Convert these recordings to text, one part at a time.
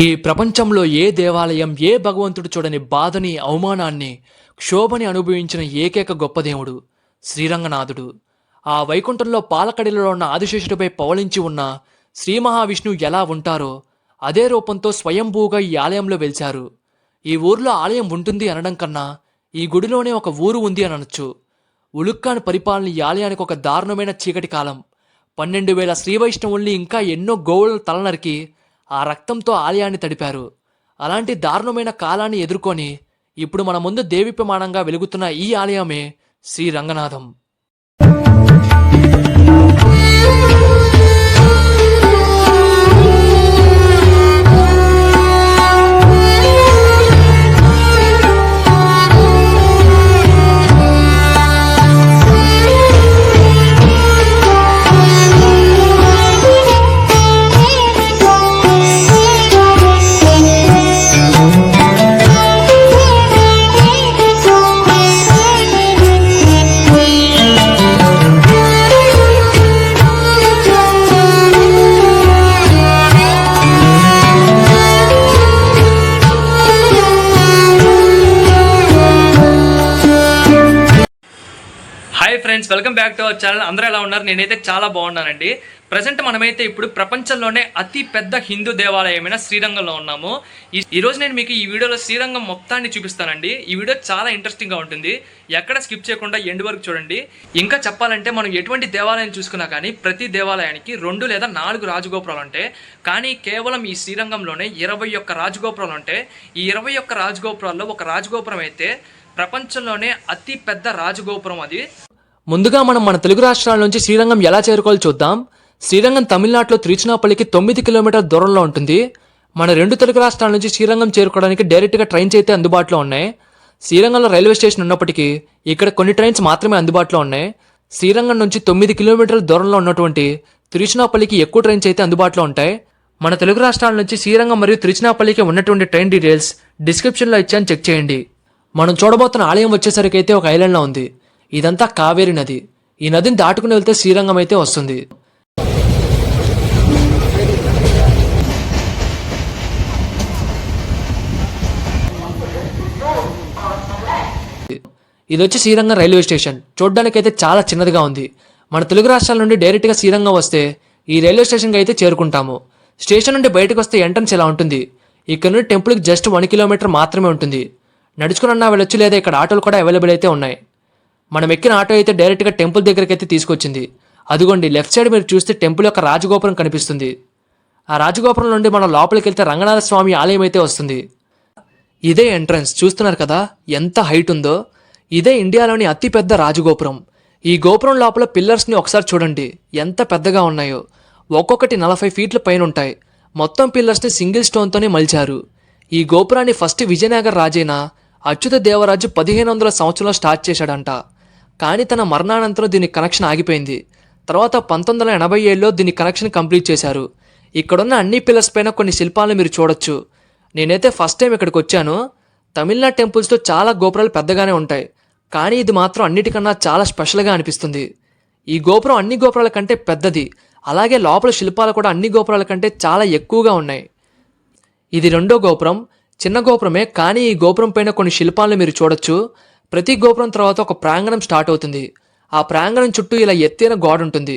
ఈ ప్రపంచంలో ఏ దేవాలయం ఏ భగవంతుడు చూడని బాధని అవమానాన్ని క్షోభని అనుభవించిన ఏకైక గొప్ప దేవుడు శ్రీరంగనాథుడు. ఆ వైకుంఠంలో పాలకడిలో ఉన్న ఆదిశేషుడిపై పవలించి ఉన్న శ్రీ మహావిష్ణువు ఎలా ఉంటారో అదే రూపంతో స్వయంభూగా ఈ ఆలయంలో వెలిచారు ఈ ఊర్లో ఆలయం ఉంటుంది అనడం కన్నా ఈ గుడిలోనే ఒక ఊరు ఉంది అని అనొచ్చు. ఉలుక్కాని పరిపాలన ఈ ఆలయానికి ఒక దారుణమైన చీకటి కాలం. పన్నెండు వేల శ్రీవైష్ణవుల్ని ఇంకా ఎన్నో గోవులను తలనరికి ఆ రక్తంతో ఆలయాన్ని తడిపారు. అలాంటి దారుణమైన కాలాన్ని ఎదుర్కొని ఇప్పుడు మన ముందు దేవి ప్రమాణంగా వెలుగుతున్న ఈ ఆలయమే Shri Ranganatham. Friends welcome back to our channel. అందరూ ఎలా ఉన్నారు? నేనైతే చాలా బాగున్నానండి. ప్రజెంట్ మనమైతే ఇప్పుడు ప్రపంచంలోనే అతి పెద్ద హిందూ దేవాలయమైన శ్రీరంగంలో ఉన్నాము. ఈ రోజు నేను మీకు ఈ వీడియోలో శ్రీరంగం మొత్తాన్ని చూపిస్తానండి. ఈ వీడియో చాలా ఇంట్రెస్టింగ్గా ఉంటుంది. ఎక్కడ స్కిప్ చేయకుండా ఎండ్ వరకు చూడండి. ఇంకా చెప్పాలంటే మనం ఎటువంటి దేవాలయం చూసుకున్నా కానీ ప్రతి దేవాలయానికి రెండు లేదా నాలుగు రాజగోపురాలు ఉంటాయి కానీ కేవలం ఈ శ్రీరంగంలోనే ఇరవై ఒక్క రాజగోపురాలు ఉంటాయి ఈ ఇరవై ఒక్క రాజగోపురాల్లో ఒక రాజగోపురం అయితే ప్రపంచంలోనే అతి పెద్ద రాజగోపురం అది. ముందుగా మనం మన తెలుగు రాష్ట్రాల నుంచి శ్రీరంగం ఎలా చేరుకోవాలో చూద్దాం. శ్రీరంగం తమిళనాడులో తిరుచినాపల్లికి తొమ్మిది కిలోమీటర్ దూరంలో ఉంటుంది. మన రెండు తెలుగు రాష్ట్రాల నుంచి శ్రీరంగం చేరుకోవడానికి డైరెక్ట్గా ట్రైన్స్ అయితే అందుబాటులో ఉన్నాయి. శ్రీరంగంలో రైల్వే స్టేషన్ ఉన్నప్పటికీ ఇక్కడ కొన్ని ట్రైన్స్ మాత్రమే అందుబాటులో ఉన్నాయి. శ్రీరంగం నుంచి తొమ్మిది కిలోమీటర్ల దూరంలో ఉన్నటువంటి తిరుచినాపల్లికి ఎక్కువ ట్రైన్స్ అయితే అందుబాటులో ఉంటాయి. మన తెలుగు రాష్ట్రాల నుంచి శ్రీరంగం మరియు తిరుచినాపల్లికి ఉన్నటువంటి ట్రైన్ డీటెయిల్స్ డిస్క్రిప్షన్లో ఇచ్చాను చెక్ చేయండి. మనం చూడబోతున్న ఆలయం వచ్చేసరికి అయితే ఒక ఐలాండ్లో ఉంది. ఇదంతా కావేరి నది. ఈ నదిని దాటుకుని వెళ్తే శ్రీరంగం అయితే వస్తుంది. ఇది వచ్చి శ్రీరంగం రైల్వే స్టేషన్. చూడడానికి అయితే చాలా చిన్నదిగా ఉంది. మన తెలుగు రాష్ట్రాల నుండి డైరెక్ట్గా శ్రీరంగం వస్తే ఈ రైల్వే స్టేషన్కి అయితే చేరుకుంటాము. స్టేషన్ నుండి బయటకు వస్తే ఎంట్రన్స్ ఇలా ఉంటుంది? ఇక్కడ నుండి టెంపుల్కి జస్ట్ వన్ కిలోమీటర్ మాత్రమే ఉంటుంది. నడుచుకున్నా వెళ్ళొచ్చు లేదా ఇక్కడ ఆటోలు కూడా అవైలబుల్ అయితే ఉన్నాయి. మనం ఎక్కిన ఆటో అయితే డైరెక్ట్గా టెంపుల్ దగ్గరికి అయితే తీసుకొచ్చింది. అదిగోండి లెఫ్ట్ సైడ్ మీరు చూస్తే టెంపుల్ యొక్క రాజగోపురం కనిపిస్తుంది. ఆ రాజగోపురం నుండి మనం లోపలికి వెళ్తే రంగనాథ స్వామి ఆలయం అయితే వస్తుంది. ఇదే ఎంట్రన్స్ చూస్తున్నారు కదా ఎంత హైట్ ఉందో. ఇదే ఇండియాలోని అతిపెద్ద రాజగోపురం. ఈ గోపురం లోపల పిల్లర్స్ని ఒకసారి చూడండి ఎంత పెద్దగా ఉన్నాయో. ఒక్కొక్కటి నలభై ఫీట్ల పైన ఉంటాయి. మొత్తం పిల్లర్స్ని సింగిల్ స్టోన్తోనే మలిచారు. ఈ గోపురాన్ని ఫస్ట్ విజయనగర రాజైన అచ్యుత దేవరాజు పదిహేను వందల సంవత్సరంలో స్టార్ట్ చేశాడంట. కానీ తన మరణానంతరం దీని కనెక్షన్ ఆగిపోయింది. తర్వాత పంతొమ్మిది వందల ఎనభై ఏడులో దీని కనెక్షన్ కంప్లీట్ చేశారు. ఇక్కడున్న అన్ని పిల్లర్స్ పైన కొన్ని శిల్పాలను మీరు చూడొచ్చు. నేనైతే ఫస్ట్ టైం ఇక్కడికి వచ్చాను. తమిళనాడు టెంపుల్స్లో చాలా గోపురాలు పెద్దగానే ఉంటాయి. కానీ ఇది మాత్రం అన్నిటికన్నా చాలా స్పెషల్గా అనిపిస్తుంది. ఈ గోపురం అన్ని గోపురాల కంటే పెద్దది. అలాగే లోపల శిల్పాలు కూడా అన్ని గోపురాల కంటే చాలా ఎక్కువగా ఉన్నాయి. ఇది రెండో గోపురం. చిన్న గోపురమే కానీ ఈ గోపురం పైన కొన్ని శిల్పాలను మీరు చూడొచ్చు. ప్రతి గోపురం తర్వాత ఒక ప్రాంగణం స్టార్ట్ అవుతుంది. ఆ ప్రాంగణం చుట్టూ ఇలా ఎత్తైన గోడ ఉంటుంది.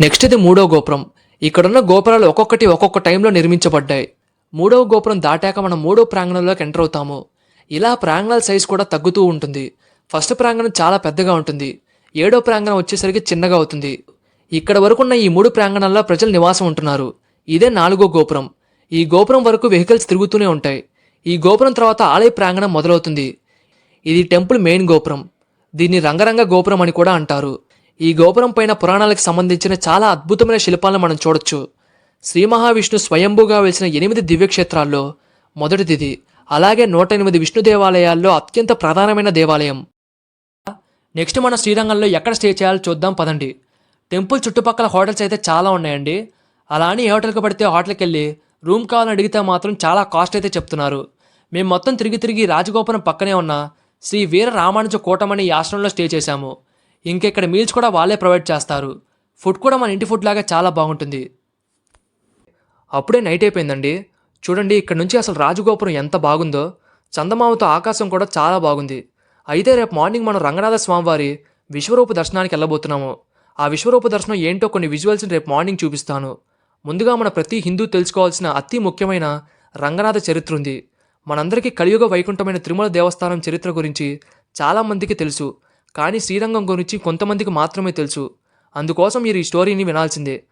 నెక్స్ట్ ఇది మూడో గోపురం. ఇక్కడున్న గోపురాలు ఒక్కొక్కటి ఒక్కొక్క టైంలో నిర్మించబడ్డాయి. మూడవ గోపురం దాటాక మనం మూడో ప్రాంగణంలోకి ఎంటర్ అవుతాము. ఇలా ప్రాంగణాల సైజ్ కూడా తగ్గుతూ ఉంటుంది. ఫస్ట్ ప్రాంగణం చాలా పెద్దగా ఉంటుంది. ఏడో ప్రాంగణం వచ్చేసరికి చిన్నగా అవుతుంది. ఇక్కడ వరకున్న ఈ మూడు ప్రాంగణాల్లో ప్రజలు నివాసం ఉంటున్నారు. ఇదే నాలుగో గోపురం. ఈ గోపురం వరకు వెహికల్స్ తిరుగుతూనే ఉంటాయి. ఈ గోపురం తర్వాత ఆలయ ప్రాంగణం మొదలవుతుంది. ఇది టెంపుల్ మెయిన్ గోపురం. దీన్ని రంగరంగ గోపురం అని కూడా అంటారు. ఈ గోపురం పైన పురాణాలకు సంబంధించిన చాలా అద్భుతమైన శిల్పాలను మనం చూడొచ్చు. శ్రీ మహావిష్ణు స్వయంభూగా వెలిసిన ఎనిమిది దివ్యక్షేత్రాల్లో మొదటిది అలాగే నూట ఎనిమిది విష్ణు దేవాలయాల్లో అత్యంత ప్రధానమైన దేవాలయం. నెక్స్ట్ మన శ్రీరంగంలో ఎక్కడ స్టే చేయాలో చూద్దాం పదండి. టెంపుల్ చుట్టుపక్కల హోటల్స్ అయితే చాలా ఉన్నాయండి. అలా అని ఏ హోటల్కి పడితే హోటల్కి వెళ్ళి రూమ్ కావాలని అడిగితే మాత్రం చాలా కాస్ట్ అయితే చెప్తున్నారు. మేము మొత్తం తిరిగి తిరిగి రాజగోపురం పక్కనే ఉన్న శ్రీ వీర రామానుజ కూటమని ఈ ఆశ్రమంలో స్టే చేశాము. ఇంకెక్కడ మీల్స్ కూడా వాళ్ళే ప్రొవైడ్ చేస్తారు. ఫుడ్ కూడా మన ఇంటి ఫుడ్ లాగా చాలా బాగుంటుంది. అప్పుడే నైట్ అయిపోయిందండి. చూడండి ఇక్కడ నుంచి అసలు రాజగోపురం ఎంత బాగుందో. చందమామతో ఆకాశం కూడా చాలా బాగుంది. అయితే రేపు మార్నింగ్ మనం రంగనాథ స్వామివారి విశ్వరూప దర్శనానికి వెళ్ళబోతున్నాము. ఆ విశ్వరూప దర్శనం ఏంటో కొన్ని విజువల్స్ని రేపు మార్నింగ్ చూపిస్తాను. ముందుగా మన ప్రతి హిందూ తెలుసుకోవాల్సిన అతి ముఖ్యమైన రంగనాథ చరిత్ర ఉంది. మనందరికీ కలియుగ వైకుంఠమైన తిరుమల దేవస్థానం చరిత్ర గురించి చాలామందికి తెలుసు కానీ శ్రీరంగం గురించి కొంతమందికి మాత్రమే తెలుసు. అందుకోసం మీరు ఈ స్టోరీని వినాల్సిందే.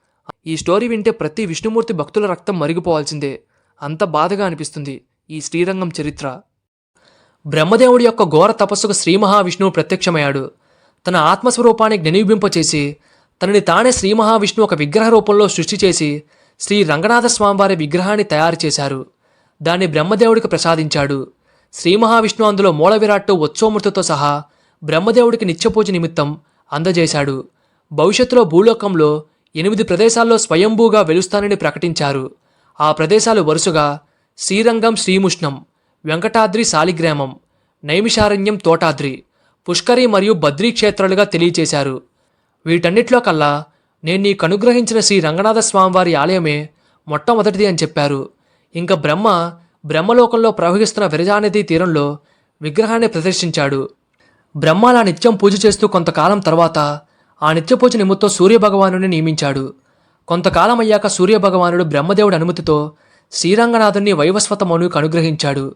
ఈ స్టోరీ వింటే ప్రతి విష్ణుమూర్తి భక్తుల రక్తం మరిగిపోవాల్సిందే. అంత బాధగా అనిపిస్తుంది ఈ శ్రీరంగం చరిత్ర. బ్రహ్మదేవుడి యొక్క ఘోర తపస్సుకు శ్రీ మహావిష్ణువు ప్రత్యక్షమయ్యాడు. తన ఆత్మస్వరూపాన్ని జ్ఞనివింపచేసి తనని తానే శ్రీ మహావిష్ణు ఒక విగ్రహ రూపంలో సృష్టి చేసి శ్రీ రంగనాథ స్వామివారి విగ్రహాన్ని తయారు చేశారు. దాన్ని బ్రహ్మదేవుడికి ప్రసాదించాడు. శ్రీ మహావిష్ణు అందులో మూలవిరాట్టు ఉత్సవమూర్తితో సహా బ్రహ్మదేవుడికి నిత్యపూజ నిమిత్తం అందజేశాడు. భవిష్యత్తులో భూలోకంలో ఎనిమిది ప్రదేశాల్లో స్వయంభూగా వెలుస్తానని ప్రకటించారు. ఆ ప్రదేశాలు వరుసగా శ్రీరంగం శ్రీముష్ణం వెంకటాద్రి శాలిగ్రామం నైమిషారణ్యం తోటాద్రి పుష్కరి మరియు బద్రీ క్షేత్రాలుగా తెలియచేశారు. వీటన్నిటిలో కల్లా నేను నీకు అనుగ్రహించిన శ్రీ రంగనాథ స్వామివారి ఆలయమే మొట్టమొదటిది అని చెప్పారు. ఇంకా బ్రహ్మ బ్రహ్మలోకంలో ప్రవహిస్తున్న విరజానది తీరంలో విగ్రహాన్ని ప్రదర్శించాడు. బ్రహ్మ అలా నిత్యం పూజ చేస్తూ కొంతకాలం తర్వాత ఆ నిత్యపూజ నిమిత్తం సూర్యభగవానుని నియమించాడు. కొంతకాలం అయ్యాక సూర్యభగవానుడు బ్రహ్మదేవుడి అనుమతితో శ్రీరంగనాథుని వైవస్వత మనువుకు అనుగ్రహించాడు.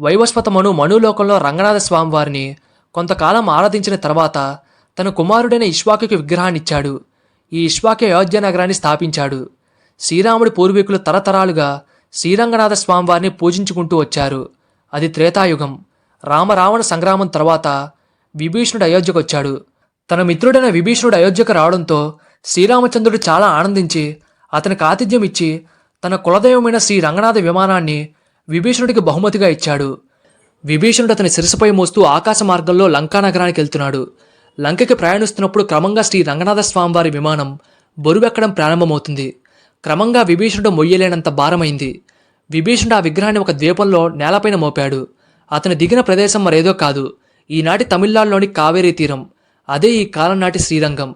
వైవస్వత మను మనులోకంలో రంగనాథ స్వామివారిని కొంతకాలం ఆరాధించిన తర్వాత తన కుమారుడైన ఇష్వాకుకి విగ్రహాన్నిచ్చాడు. ఈ ఇష్వాకి అయోధ్య నగరాన్ని స్థాపించాడు. శ్రీరాముడి పూర్వీకులు తరతరాలుగా శ్రీరంగనాథ స్వామివారిని పూజించుకుంటూ వచ్చారు. అది త్రేతాయుగం. రామరావణ సంగ్రామం తర్వాత విభీషణుడు అయోధ్యకు వచ్చాడు. తన మిత్రుడైన విభీషణుడు అయోధ్యకు రావడంతో శ్రీరామచంద్రుడు చాలా ఆనందించి అతనికి ఆతిథ్యం ఇచ్చి తన కులదైవమైన శ్రీ రంగనాథ విమానాన్ని విభీషణుడికి బహుమతిగా ఇచ్చాడు. విభీషణుడు అతని శిరసుపై మోస్తూ ఆకాశ మార్గంలో లంకా నగరానికి వెళ్తున్నాడు. లంకకి ప్రయాణిస్తున్నప్పుడు క్రమంగా శ్రీ రంగనాథ స్వామివారి విమానం బరువెక్కడం ప్రారంభమవుతుంది. క్రమంగా విభీషణుడు మొయ్యలేనంత భారమైంది. విభీషణుడు ఆ విగ్రహాన్ని ఒక ద్వీపంలో నేలపైన మోపాడు. అతను దిగిన ప్రదేశం మరేదో కాదు. ఈనాటి తమిళనాడులోని కావేరీ తీరం. అదే ఈ కాలం నాటి శ్రీరంగం.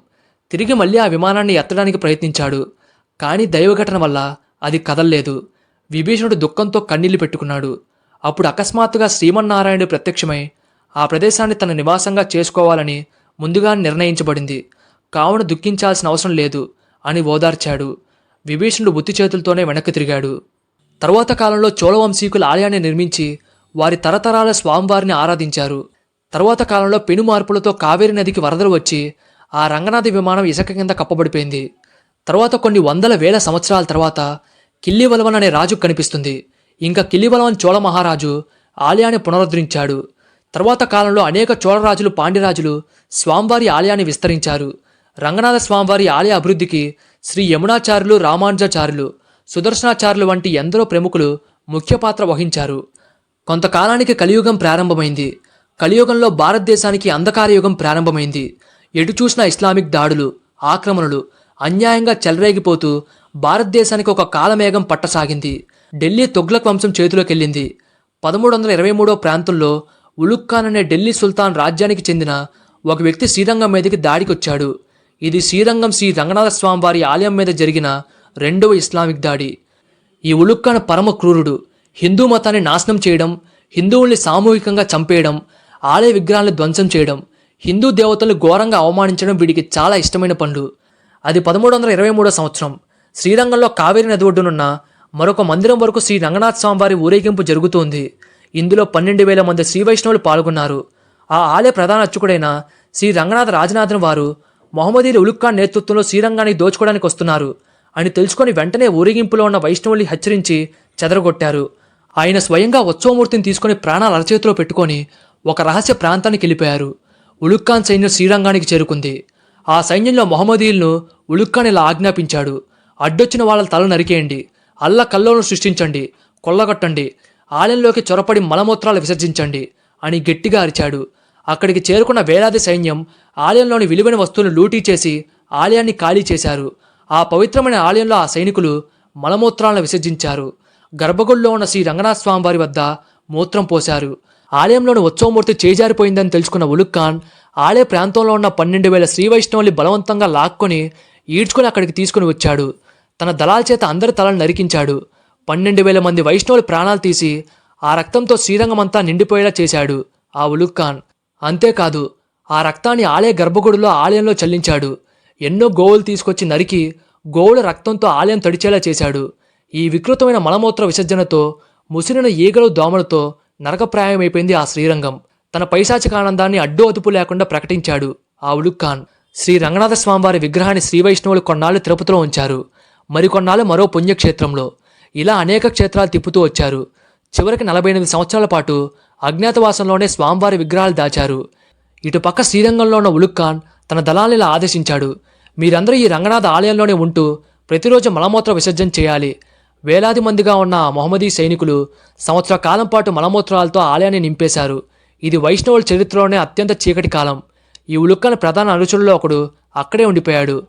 తిరిగి మళ్ళీ ఆ విమానాన్ని ఎత్తడానికి ప్రయత్నించాడు. కానీ దైవఘటన వల్ల అది కదల్లేదు. విభీషణుడు దుఃఖంతో కన్నీళ్ళు పెట్టుకున్నాడు. అప్పుడు అకస్మాత్తుగా శ్రీమన్నారాయణుడు ప్రత్యక్షమై ఆ ప్రదేశాన్ని తన నివాసంగా చేసుకోవాలని ముందుగా నిర్ణయించబడింది. కావున దుఃఖించాల్సిన అవసరం లేదు అని ఓదార్చాడు. విభీషణుడు బుద్ధి చేతులతోనే వెనక్కి తిరిగాడు. తరువాత కాలంలో చోళవంశీకుల ఆలయాన్ని నిర్మించి వారి తరతరాల స్వామివారిని ఆరాధించారు. తరువాత కాలంలో పెను మార్పులతో కావేరి నదికి వరదలు వచ్చి ఆ రంగనాథి విమానం ఇసుక కింద కప్పబడిపోయింది. తర్వాత కొన్ని వందల వేల సంవత్సరాల తర్వాత కిల్లివలవన్ అనే రాజు కనిపిస్తుంది. ఇంకా కిల్లివలవన్ చోళ మహారాజు ఆలయాన్ని పునరుద్ధరించాడు. తర్వాత కాలంలో అనేక చోళరాజులు పాండ్యరాజులు స్వామివారి ఆలయాన్ని విస్తరించారు. రంగనాథ స్వామివారి ఆలయ అభివృద్ధికి శ్రీ యమునాచార్యులు రామానుజాచార్యులు సుదర్శనాచార్యులు వంటి ఎందరో ప్రముఖులు ముఖ్య పాత్ర వహించారు. కొంతకాలానికి కలియుగం ప్రారంభమైంది. కలియుగంలో భారతదేశానికి అంధకార యుగం ప్రారంభమైంది. ఎటు చూసిన ఇస్లామిక్ దాడులు ఆక్రమణలు అన్యాయంగా చెలరేగిపోతూ భారతదేశానికి ఒక కాలమేఘం పట్టసాగింది. ఢిల్లీ తొగ్లక్ వంశం చేతిలోకెళ్ళింది. పదమూడు వందల ఇరవై మూడో ప్రాంతంలో ఉలుక్ ఖాన్ అనే ఢిల్లీ సుల్తాన్ రాజ్యానికి చెందిన ఒక వ్యక్తి శ్రీరంగం మీదకి దాడికొచ్చాడు. ఇది శ్రీరంగం శ్రీ రంగనాథ స్వామి వారి ఆలయం మీద జరిగిన రెండవ ఇస్లామిక్ దాడి. ఈ ఉలుక్కన పరమ క్రూరుడు హిందూ మతాన్ని నాశనం చేయడం హిందువుల్ని సామూహికంగా చంపేయడం ఆలయ విగ్రహాలను ధ్వంసం చేయడం హిందూ దేవతలను ఘోరంగా అవమానించడం వీడికి చాలా ఇష్టమైన పనులు అది పదమూడు వందల ఇరవై మూడో సంవత్సరం. శ్రీరంగంలో కావేరి నది ఒడ్డునున్న మరొక మందిరం వరకు శ్రీ రంగనాథ స్వామివారి ఊరేగింపు జరుగుతోంది. ఇందులో పన్నెండు వేల మంది శ్రీ వైష్ణవులు పాల్గొన్నారు. ఆ ఆలయ ప్రధాన అర్చకుడైన శ్రీ రంగనాథ రాజనాథన్ వారు మొహమ్మదీలు ఉలుక్ఖాన్ నేతృత్వంలో శ్రీరంగాన్ని దోచుకోవడానికి వస్తున్నారు అని తెలుసుకొని వెంటనే ఊరేగింపులో ఉన్న వైష్ణవుల్ని హెచ్చరించి చెదరగొట్టారు. ఆయన స్వయంగా ఉత్సవమూర్తిని తీసుకొని ప్రాణాలు అరచేతిలో పెట్టుకొని ఒక రహస్య ప్రాంతానికి వెళ్ళిపోయారు. ఉలుక్ఖాన్ సైన్యం శ్రీరంగానికి చేరుకుంది. ఆ సైన్యంలో మొహమ్మదీయులను ఉలుక్ఖాన్ ఇలా ఆజ్ఞాపించాడు. అడ్డొచ్చిన వాళ్ళ తల నరికేయండి. అల్ల కల్లోలను సృష్టించండి. కొల్లగొట్టండి. ఆలయంలోకి చొరపడి మలమూత్రాలు విసర్జించండి అని గట్టిగా అరిచాడు. అక్కడికి చేరుకున్న వేలాది సైన్యం ఆలయంలోని విలువైన వస్తువులను లూటీ చేసి ఆలయాన్ని ఖాళీ చేశారు. ఆ పవిత్రమైన ఆలయంలో ఆ సైనికులు మలమూత్రాలను విసర్జించారు. గర్భగుడిలో ఉన్న శ్రీ రంగనాథ స్వామి వారి వద్ద మూత్రం పోశారు. ఆలయంలోని ఉత్సవమూర్తి చేజారిపోయిందని తెలుసుకున్న ఉలుక్ ఖాన్ ఆలయ ప్రాంతంలో ఉన్న పన్నెండు వేల శ్రీ వైష్ణవుల్ని బలవంతంగా లాక్కొని ఈడ్చుకొని అక్కడికి తీసుకుని వచ్చాడు. తన దళాల చేత అందరి తలను నరికించాడు. పన్నెండు వేల మంది వైష్ణవులు ప్రాణాలు తీసి ఆ రక్తంతో శ్రీరంగమంతా నిండిపోయేలా చేశాడు ఆ ఉలుగ్ ఖాన్ అంతేకాదు ఆ రక్తాన్ని ఆలయ గర్భగుడిలో ఆలయంలో చల్లించాడు. ఎన్నో గోవులు తీసుకొచ్చి నరికి గోవుల రక్తంతో ఆలయం తడిచేలా చేశాడు. ఈ వికృతమైన మలమూత్ర విసర్జనతో ముసిరిన ఈగలు దోమలతో నరకప్రాయమైపోయింది ఆ శ్రీరంగం. తన పైశాచిక ఆనందాన్ని అడ్డు అదుపు లేకుండా ప్రకటించాడు ఆ ఉలుక్ ఖాన్ శ్రీ రంగనాథ స్వామివారి విగ్రహాన్ని శ్రీ వైష్ణవులు కొన్నాళ్ళు తిరుపతిలో ఉంచారు. మరికొన్నాళ్ళు మరో పుణ్యక్షేత్రంలో. ఇలా అనేక క్షేత్రాలు తిప్పుతూ వచ్చారు. చివరికి నలభై ఎనిమిది సంవత్సరాల పాటు అజ్ఞాతవాసంలోనే స్వామివారి విగ్రహాలు దాచారు. ఇటుపక్క శ్రీరంగంలో ఉన్న ఉలుక్కాన్ తన దళాలిలా ఇలా ఆదేశించాడు. మీరందరూ ఈ రంగనాథ ఆలయంలోనే ఉంటూ ప్రతిరోజు మలమూత్ర విసర్జన చేయాలి. వేలాది మందిగా ఉన్న మొహమ్మదీ సైనికులు సంవత్సర కాలం పాటు మలమూత్రాలతో ఆలయాన్ని నింపేశారు. ఇది వైష్ణవుల చరిత్రలోనే అత్యంత చీకటి కాలం. ఈ ఉలుక్కన ప్రధాన అనుచరుల్లో ఒకడు అక్కడే ఉండిపోయాడు.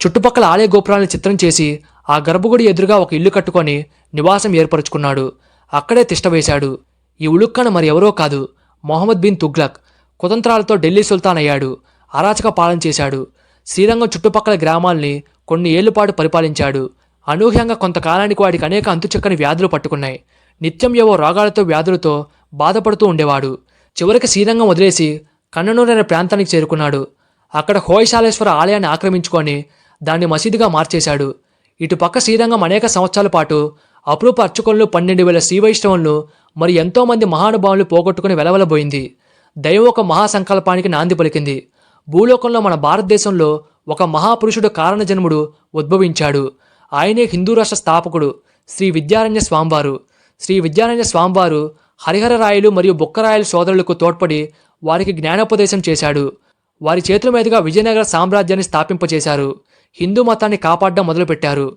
చుట్టుపక్కల ఆలయ గోపురాలను చిత్రం చేసి ఆ గర్భగుడి ఎదురుగా ఒక ఇల్లు కట్టుకొని నివాసం ఏర్పరచుకున్నాడు. అక్కడే తిష్టవేశాడు ఈ ఉలుక్కన మరి ఎవరో కాదు మొహమ్మద్ బిన్ తుగ్లక్. కుతంత్రాలతో ఢిల్లీ సుల్తాన్ అయ్యాడు. అరాచక పాలన చేశాడు. శ్రీరంగం చుట్టుపక్కల గ్రామాల్ని కొన్ని ఏళ్ళపాటు పరిపాలించాడు. అనూహ్యంగా కొంతకాలానికి వాడికి అనేక అంతుచక్కని వ్యాధులు పట్టుకున్నాయి. నిత్యం ఏవో రోగాలతో వ్యాధులతో బాధపడుతూ ఉండేవాడు. చివరికి శ్రీరంగం వదిలేసి కన్ననూరు అనే ప్రాంతానికి చేరుకున్నాడు. అక్కడ హోయశాలేశ్వర ఆలయాన్ని ఆక్రమించుకొని దాన్ని మసీదుగా మార్చేశాడు. ఇటుపక్క శ్రీరంగం అనేక సంవత్సరాల పాటు అపురూప అర్చకులను పన్నెండు వేల శ్రీవైష్ణవులను మరి ఎంతోమంది మహానుభావులు పోగొట్టుకుని వెలవలబోయింది. దైవం ఒక మహాసంకల్పానికి నాంది పలికింది. భూలోకంలో మన భారతదేశంలో ఒక మహాపురుషుడు కారణజన్ముడు ఉద్భవించాడు. ఆయనే హిందూ రాష్ట్ర స్థాపకుడు. శ్రీ విద్యారణ్య స్వామివారు. శ్రీ విద్యారణ్య స్వామివారు హరిహరరాయలు మరియు బుక్కరాయలు సోదరులకు తోడ్పడి వారికి జ్ఞానోపదేశం చేశాడు. వారి చేతుల మీదుగా విజయనగర సామ్రాజ్యాన్ని స్థాపింపచేశారు. హిందూ మతాన్ని కాపాడడం మొదలుపెట్టారు.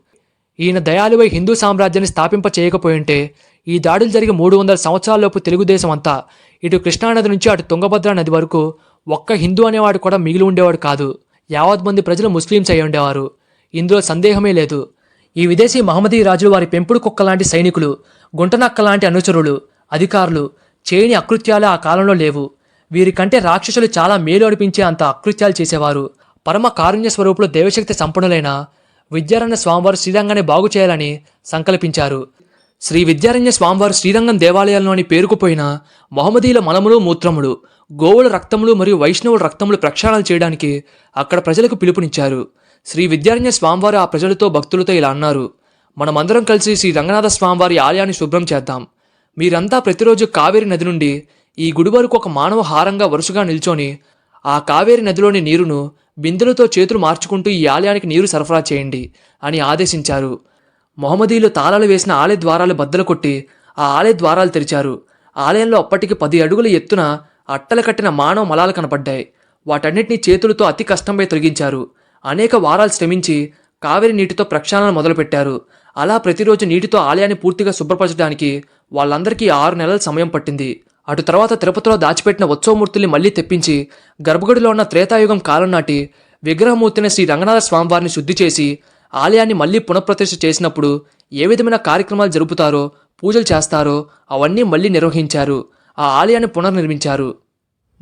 ఈయన దయాలువై హిందూ సామ్రాజ్యాన్ని స్థాపింప చేయకపోయింటే ఈ దాడులు జరిగి మూడు వందల సంవత్సరాలలోపు తెలుగుదేశం అంతా ఇటు కృష్ణానది నుంచి అటు తుంగభద్ర నది వరకు ఒక్క హిందూ అనేవాడు కూడా మిగిలి ఉండేవాడు కాదు. యావత్ మంది ప్రజలు ముస్లింస్ అయి ఉండేవారు. ఇందులో సందేహమే లేదు. ఈ విదేశీ మహమ్మదీ రాజులు వారి పెంపుడు కుక్క లాంటి సైనికులు గుంటనక్క లాంటి అనుచరులు అధికారులు చేయని అకృత్యాలు ఆ కాలంలో లేవు. వీరికంటే రాక్షసులు చాలా మేలు అనిపించే అంత అకృత్యాలు చేసేవారు. పరమ కారుణ్య స్వరూపులు దేవశక్తి సంపన్నులైన విద్యారణ్య స్వామివారు శ్రీరంగాన్ని బాగు చేయాలని సంకల్పించారు. శ్రీ విద్యారణ్య స్వామివారు శ్రీరంగం దేవాలయాల్లోని పేరుకుపోయిన మహమ్మదీల మలములు మూత్రములు గోవుల రక్తములు మరియు వైష్ణవుల రక్తములు ప్రక్షాళన చేయడానికి అక్కడ ప్రజలకు పిలుపునిచ్చారు. శ్రీ విద్యారణ్య స్వామివారు ఆ ప్రజలతో భక్తులతో ఇలా అన్నారు. మనమందరం కలిసి శ్రీ రంగనాథ స్వామివారి ఆలయాన్ని శుభ్రం చేద్దాం. మీరంతా ప్రతిరోజు కావేరి నది నుండి ఈ గుడి వరకు ఒక మానవ హారంగా వరుసగా నిల్చొని ఆ కావేరి నదిలోని నీరును బిందెలతో చేతులు మార్చుకుంటూ ఈ ఆలయానికి నీరు సరఫరా చేయండి అని ఆదేశించారు. మొహమ్మదీలు తాళాలు వేసిన ఆలయ ద్వారాలు బద్దలు కొట్టి ఆ ఆలయ ద్వారాలు తెరిచారు. ఆలయంలో అప్పటికి పది అడుగుల ఎత్తున అట్టలు కట్టిన మానవ మలాలు కనపడ్డాయి. వాటన్నిటినీ చేతులతో అతి కష్టంపై తొలగించారు. అనేక వారాలు శ్రమించి కావేరి నీటితో ప్రక్షాళన మొదలుపెట్టారు. అలా ప్రతిరోజు నీటితో ఆలయాన్ని పూర్తిగా శుభ్రపరచడానికి వాళ్ళందరికీ ఆరు నెలల సమయం పట్టింది. అటు తర్వాత తిరుపతిలో దాచిపెట్టిన ఉత్సవమూర్తుల్ని మళ్ళీ తెప్పించి గర్భగుడిలో ఉన్న త్రేతాయుగం కాలం నాటి విగ్రహమూర్తిని శ్రీ రంగనాథ స్వామివారిని శుద్ధి చేసి ఆలయాన్ని మళ్ళీ పునఃప్రతిష్ఠ చేసినప్పుడు ఏ విధమైన కార్యక్రమాలు జరుపుతారో పూజలు చేస్తారో అవన్నీ మళ్ళీ నిర్వహించారు. ఆ ఆలయాన్ని పునర్నిర్మించారు.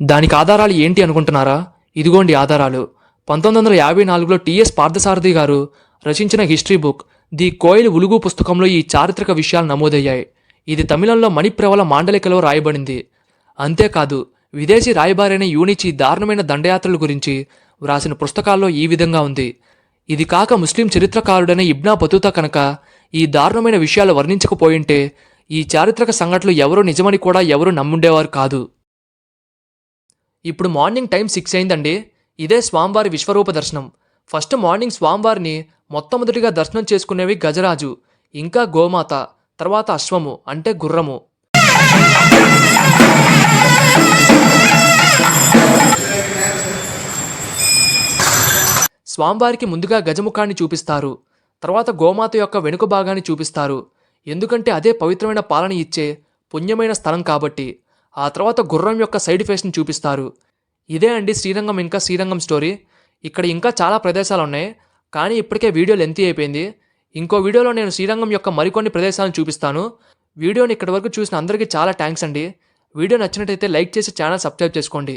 దానికి ఆధారాలు ఏంటి అనుకుంటున్నారా? ఇదిగోండి ఆధారాలు. పంతొమ్మిది వందల యాభై నాలుగులో టిఎస్ పార్థసారథి గారు రచించిన హిస్టరీ బుక్ ది కోయిల్ ఉలుగు పుస్తకంలో ఈ చారిత్రక విషయాలు నమోదయ్యాయి. ఇది తమిళంలో మణిప్రవల మాండలికలో రాయబడింది. అంతేకాదు విదేశీ రాయబారైన యూనిచి దారుణమైన దండయాత్రల గురించి వ్రాసిన పుస్తకాల్లో ఈ విధంగా ఉంది. ఇది కాక ముస్లిం చరిత్రకారుడైన ఇబ్నా బతుతా కనుక ఈ దారుణమైన విషయాలు వర్ణించకపోయింటే ఈ చారిత్రక సంఘటనలు ఎవరో నిజమని కూడా ఎవరూ నమ్ముండేవారు కాదు. ఇప్పుడు మార్నింగ్ టైం సిక్స్ అయిందండి. ఇదే స్వామివారి విశ్వరూప దర్శనం. ఫస్ట్ మార్నింగ్ స్వామివారిని మొట్టమొదటిగా దర్శనం చేసుకునేవి గజరాజు ఇంకా గోమాత. తర్వాత అశ్వము అంటే గుర్రము. స్వామివారికి ముందుగా గజముఖాన్ని చూపిస్తారు. తర్వాత గోమాత యొక్క వెనుక భాగాన్ని చూపిస్తారు. ఎందుకంటే అదే పవిత్రమైన పాలన ఇచ్చే పుణ్యమైన స్థలం కాబట్టి. ఆ తర్వాత గుర్రం యొక్క సైడ్ ఫేస్ని చూపిస్తారు. ఇదే అండి శ్రీరంగం ఇంకా శ్రీరంగం స్టోరీ. ఇక్కడ ఇంకా చాలా ప్రదేశాలు ఉన్నాయి కానీ ఇప్పటికే వీడియో లెంతీ అయిపోయింది. ఇంకో వీడియోలో నేను శ్రీరంగం యొక్క మరికొన్ని ప్రదేశాలను చూపిస్తాను. వీడియోని ఇక్కడి వరకు చూసిన అందరికీ చాలా థ్యాంక్స్ అండి. వీడియో నచ్చినట్టయితే లైక్ చేసి ఛానల్ సబ్స్క్రైబ్ చేసుకోండి.